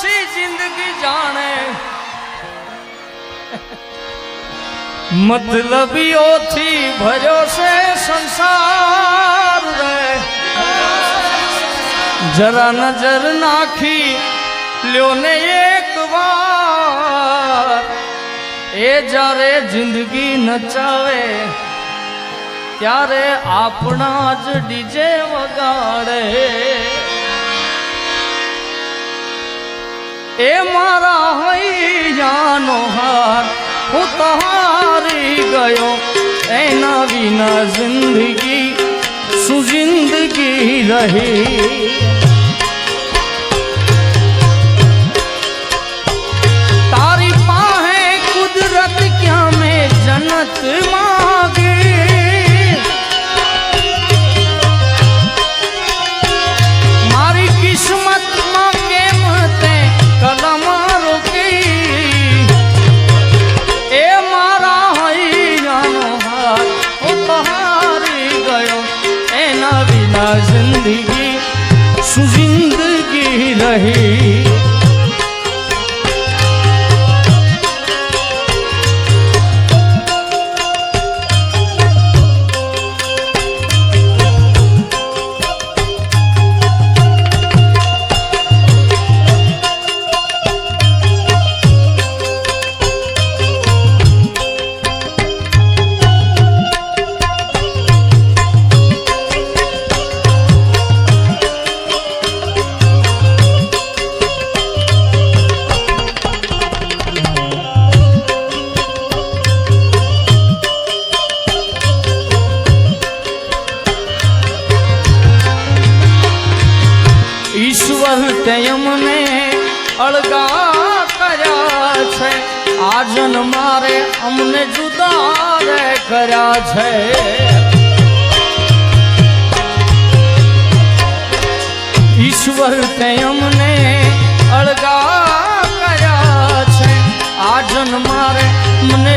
પછી જિંદગી જાણે મતલબીઓથી ભર્યો છે સંસાર રે જરા નજર નાખી લ્યો ને એક વાર એ જ્યારે જિંદગી નચાવે ત્યારે આપણા જ ડીજે વગાડે એ મારા હૈયાનો હાર. હું તહારી ગયો એના વિના જિંદગી શું જિંદગી રહી. તારી પાસે કુદરત ક્યાં મેં જન્નત તે અમને અળગા કર્યા છે? આ મારે મને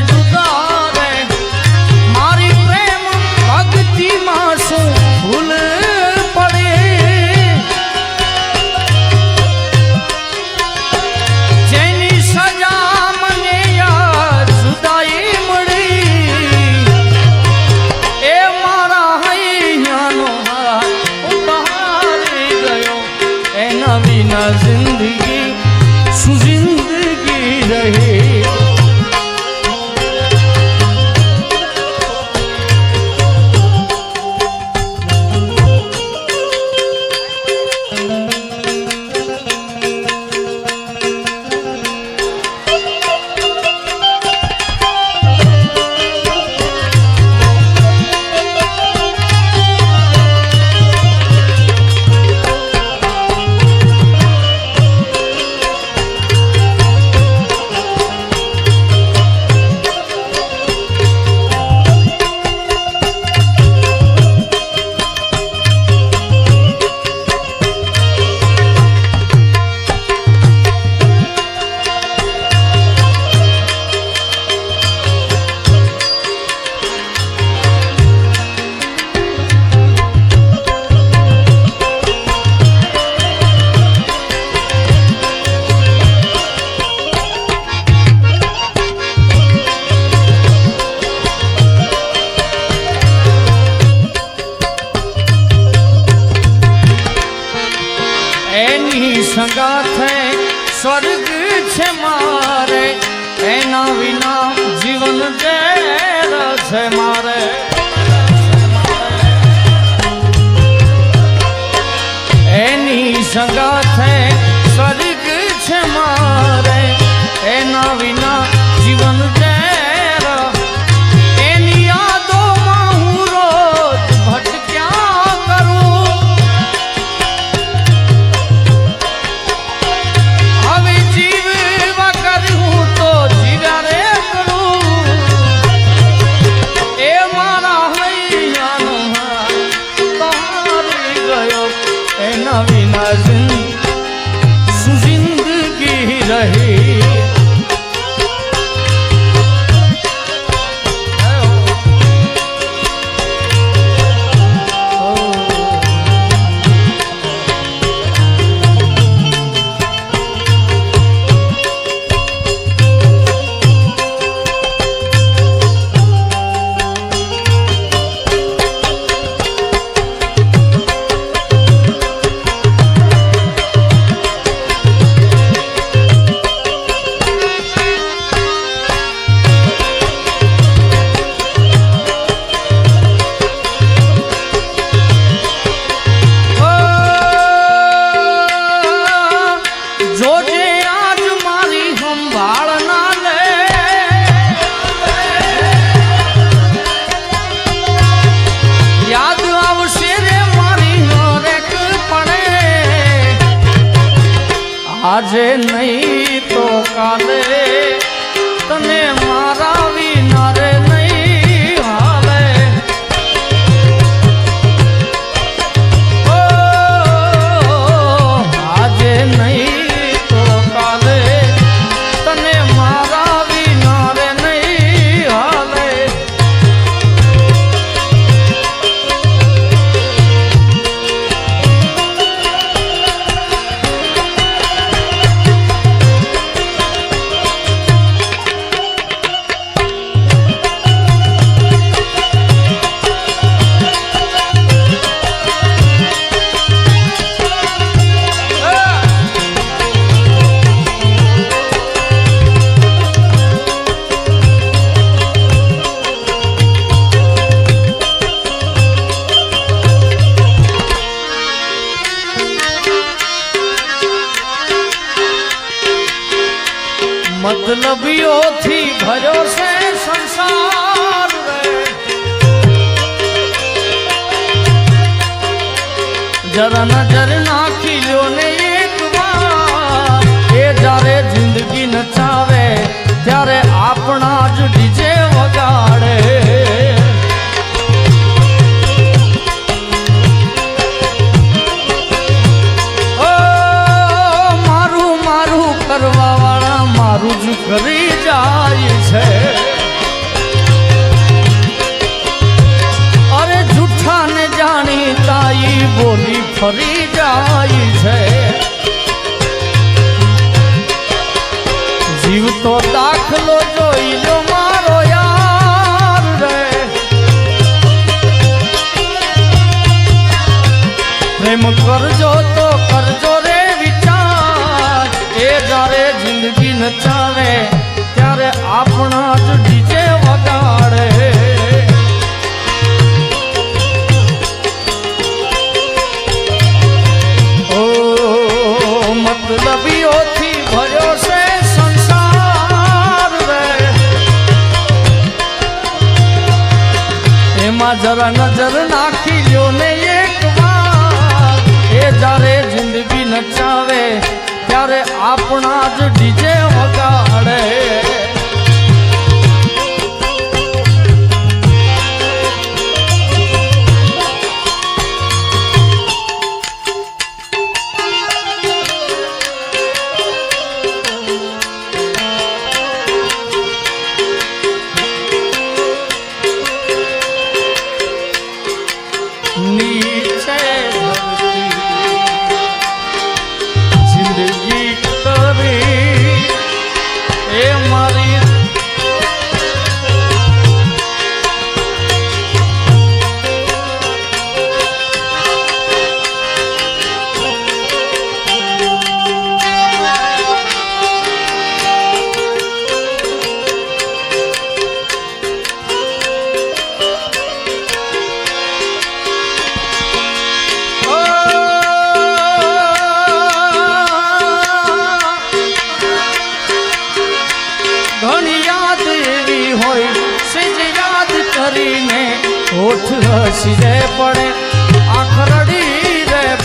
પ્રેમ કરજો તો કરજો રે વિચાર. એ જ્યારે જિંદગી ન ચાલે ત્યારે આપણા ત્યારે આપણા જ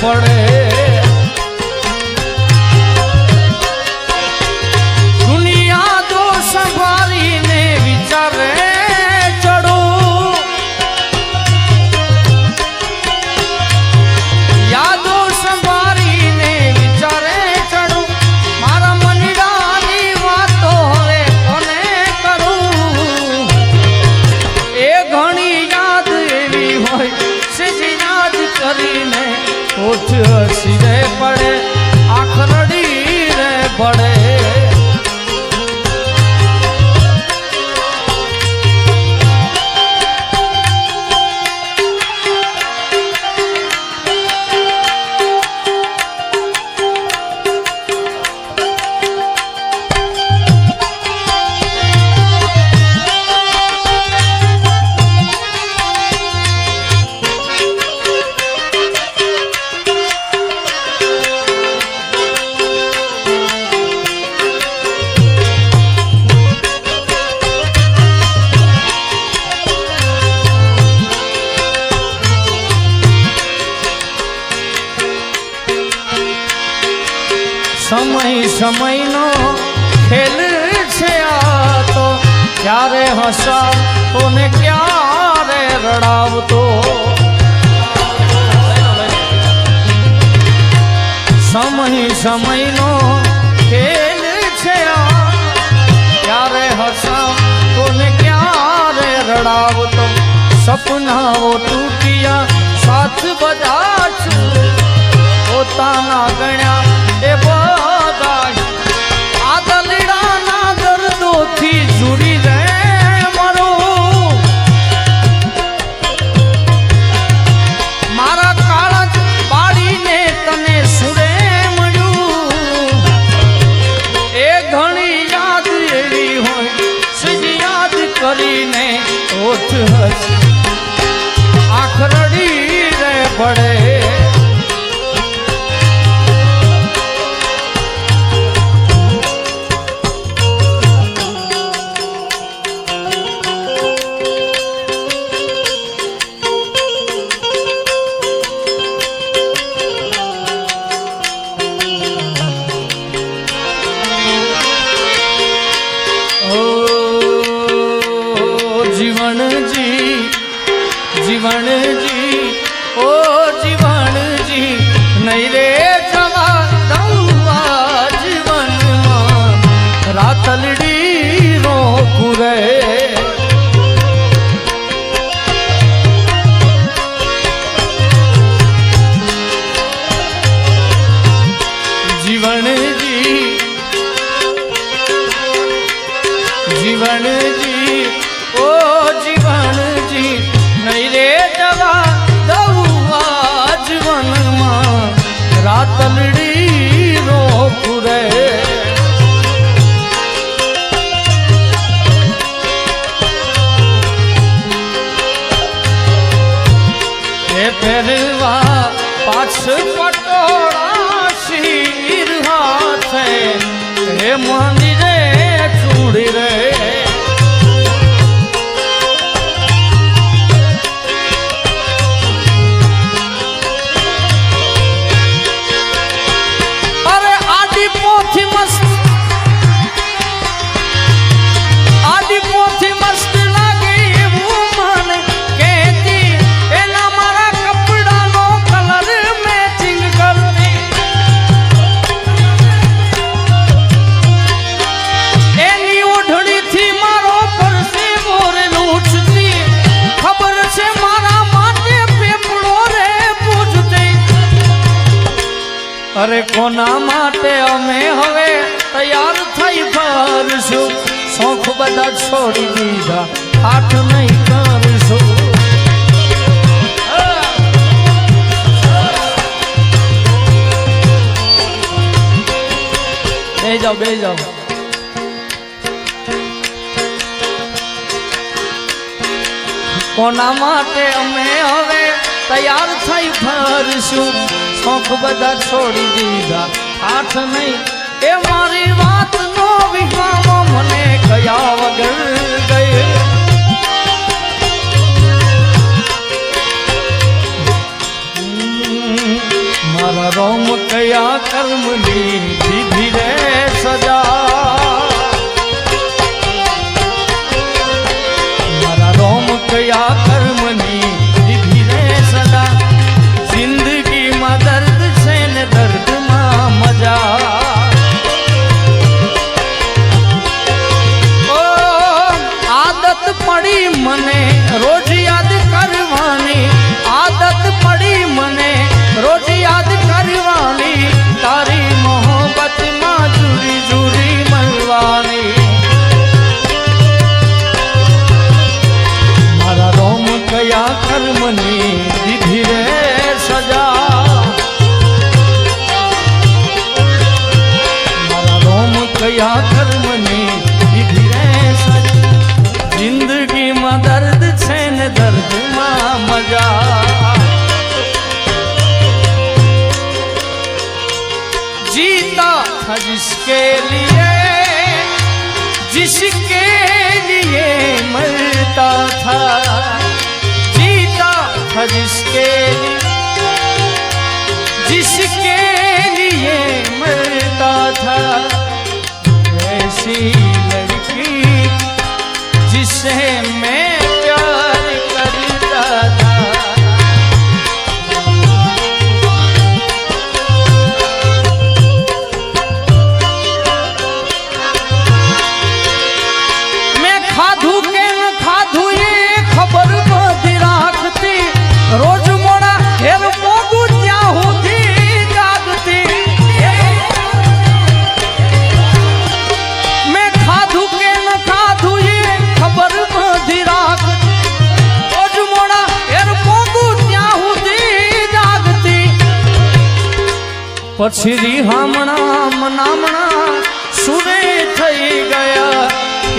પડે સમયનો ખેલ છે આ તો. ક્યારે હસાવતો ને ક્યારે રડાવતો? સમય, સમયનો ખેલ છે આ. ક્યારે હસાવતો ને ક્યારે રડાવતો? સપનાઓ તૂટ્યા, સાથ બધા પોતાના ગણ્યા એ બધા Energy. અરે કોના માટે અમે હવે તૈયાર થઈ ફરશું શોખ બધા છોડી દીધા આઠ નહીં કરશું. બે જાઓ બે જાઓ. કોના માટે અમે હવે તૈયાર થઈ ફરશું શોખ બધા છોડી દીધા. આઠ નહીં, એ મારી વાત નો વિહામો મને કયા વગર ગયે? મારા રોમ કયા કર્મની દીધી રે સજા? जिसके लिए जिसके लिए मरता था ખાધું કે ન ખાધું એ ખબર મેં ખાધું કે ખબર બધી રાખતી. રોજ મોડા હેર મોગું પછી રી હમણાં સુરે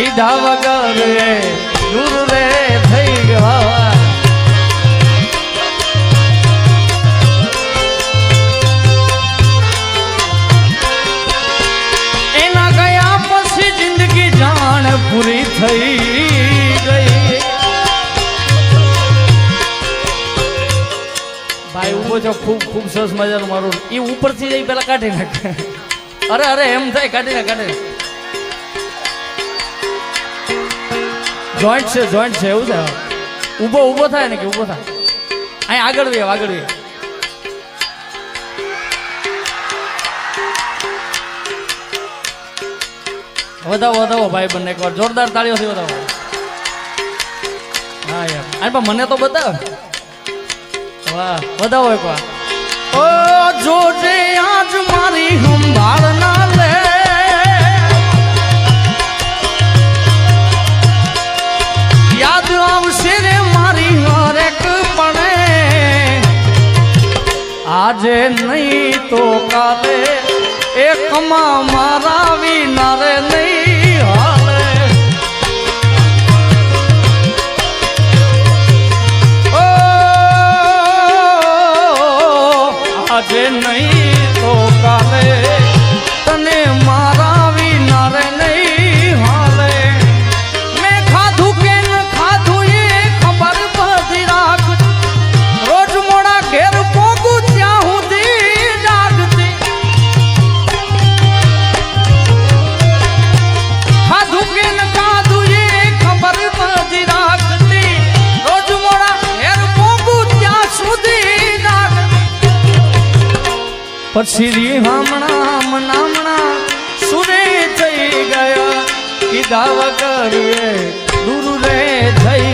કીધા વગર દૂર રે થઈ ગયા એના ગયા પછી જિંદગી જાણ પૂરી થઈ ગઈ. ભાઈ ઊભો છો, ખૂબ ખૂબ સરસ મજાનું મારું. એ ઉપરથી જઈ પેલા કાઢી નાખે. અરે અરે, એમ થાય, કાઢી નાખ, કાઢી જોઈન્ટ છે જોઈન્ટ છે, એવું છે ઊભો ઊભો થાય ને કે ઊભો થાય. અહીં આગળ વે આગળ વે વધાવો વધાવો ભાઈ બંને એકવાર. જોરદાર તાળીઓથી વધાવો. હા, યાર. અરે પણ મને તો બતાવ. વાહ, વધાવો એકવાર. ઓ, જોજે આજ મારી સંભાળ ના લે. યાદ આવશે રે મારી હરેક પણે આજે નહીં તો કાલે એકમાં મારા વિના રે નહીં હાલે. આજે નહીં પછી રીહામણા મનામણા સુરે થઈ ગયા. કીધા વગર દૂર રે થઈ